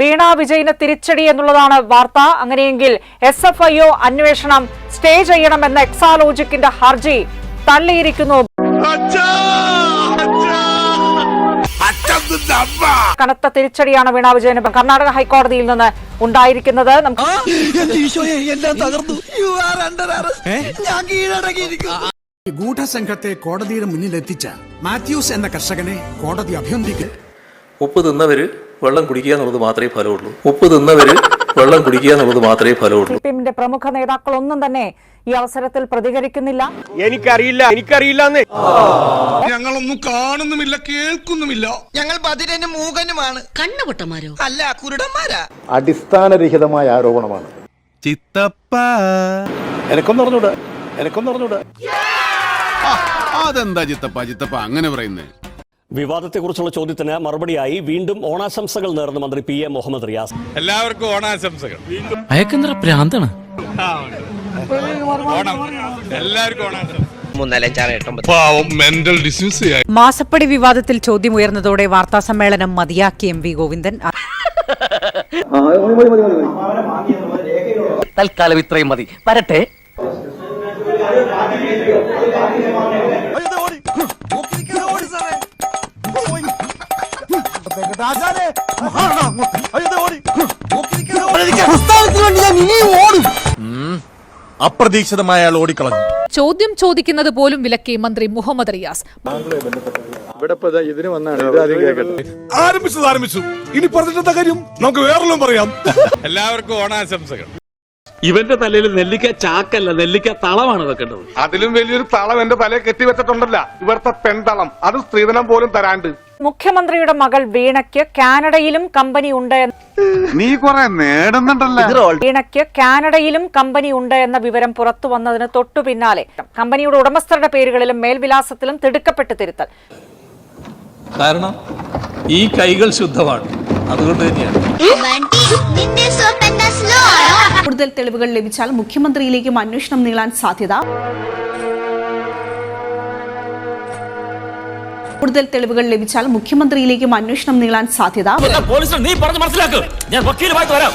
വീണ വിജയന് തിരിച്ചടി എന്നുള്ളതാണ് വാർത്ത. അങ്ങനെയെങ്കിൽ എസ് എഫ് ഐ ഒ അന്വേഷണം സ്റ്റേ ചെയ്യണമെന്ന എക്സാലോജിക്കിന്റെ ഹർജി തള്ളിയിരിക്കുന്നു. കനത്ത തിരിച്ചടിയാണ് വീണ വിജയന് കർണാടക ഹൈക്കോടതിയിൽ നിന്ന് ഉണ്ടായിരിക്കുന്നത്. നമുക്ക് എല്ലാം തകർന്നു. You are under arrest. ഞാൻ കീഴടങ്ങിയിരിക്കുന്നു. ഗൂഢസംഘത്തെ കോടതിയുടെ മുന്നിലെത്തിച്ച മാത്യൂസ് എന്ന കർഷകനെ കോടതി അഭിനന്ദിക്കുന്നു. ഉപ്പ് തിന്നവര് വെള്ളം കുടിക്കുക എന്നുള്ളത് മാത്രമേ ഫലമുള്ളൂ. ഉപ്പ് തിന്നവര് വെള്ളം കുടിക്കുക എന്നുള്ളത് മാത്രമേ ഫലമുള്ളൂ. സി പ്രമുഖ നേതാക്കൾ ഒന്നും നേതാക്കളൊന്നും തന്നെ ഈ അവസരത്തിൽ പ്രതികരിക്കുന്നില്ല. എനിക്കറിയില്ല എനിക്കറിയില്ല ഞങ്ങളൊന്നും കാണുന്നുമില്ല കേൾക്കുന്നുമില്ല. ഞങ്ങൾ ബദിരനും മൂകനുമാണ്. കണ്ണുപൊട്ടന്മാരോ? അല്ല കുരുടന്മാരാ. അടിസ്ഥാനരഹിതമായ ആരോപണമാണ്. ചിത്തപ്പ. എനക്കൊന്നും അറിഞ്ഞൂടാ എനക്കൊന്നും അറിഞ്ഞൂടാ അതെന്താ ചിത്തപ്പ ചിത്തപ്പ? അങ്ങനെ പറയുന്നേ. വിവാദത്തെക്കുറിച്ചുള്ള ചോദ്യത്തിന് മറുപടിയായി വീണ്ടും ഓണാശംസകൾ നേർന്ന മന്ത്രി പി എ മുഹമ്മദ് റിയാസ്. എല്ലാവർക്കും ഓണാശംസകൾ. അയക്കെന്തറ പ്രാന്താണ്? ഓണം. എല്ലാവർക്കും മാസപ്പടി വിവാദത്തിൽ ചോദ്യം ഉയർന്നതോടെ വാർത്താ സമ്മേളനം മതിയാക്കി എം വി ഗോവിന്ദൻ. തൽക്കാലം ഇത്രയും മതി. വരട്ടെ. അപ്രതീക്ഷിതമായ അയാൾ ഓടിക്കളഞ്ഞു. ചോദ്യം ചോദിക്കുന്നത് പോലും വിലക്കി മന്ത്രി മുഹമ്മദ് റിയാസ്. ആരംഭിച്ചത് ആരംഭിച്ചു. ഇനി പറഞ്ഞിട്ടെന്താ കാര്യം? നമുക്ക് വേറെല്ലാം പറയാം. എല്ലാവർക്കും ഓണാശംസകൾ. ഇവന്റെ തലയിൽ നെല്ലിക്ക ചാക്കല്ല നെല്ലിക്ക തളമാണ് വെക്കേണ്ടത് അതിലും വലിയൊരു തളം എന്റെ തലയിൽ കെട്ടിവെച്ചിട്ടുണ്ടല്ല. ഇവിടുത്തെ പെൺതളം. അത് സ്ത്രീധനം പോലും തരാണ്ട്. മുഖ്യമന്ത്രിയുടെ മകൾ വീണയ്ക്ക് കാനഡയിലും കമ്പനി ഉണ്ട് എന്ന് നീ കൊറേ നേടുന്നുണ്ടല്ലോ? വീണയ്ക്ക് കാനഡയിലും കമ്പനി ഉണ്ട് എന്ന വിവരം പുറത്തു വന്നതിന് തൊട്ടു പിന്നാലെ. കമ്പനിയുടെ ഉടമസ്ഥരുടെ പേരുകളിലും മേൽവിലാസത്തിലും തിടുക്കപ്പെട്ട് തിരുത്തൽ. കാരണം ഈ കൈകൾ ശുദ്ധമാണ്. അതുകൊണ്ട് തന്നെയാണ്. കൂടുതൽ തെളിവുകൾ ലഭിച്ചാൽ മുഖ്യമന്ത്രിയിലേക്കും അന്വേഷണം നീളാൻ സാധ്യത. കൂടുതൽ തെളിവുകൾ ലഭിച്ചാൽ മുഖ്യമന്ത്രിയിലേക്കും അന്വേഷണം നീളാൻ സാധ്യത. നീ പറഞ്ഞ് മനസ്സിലാക്ക്. ഞാൻ വരാം.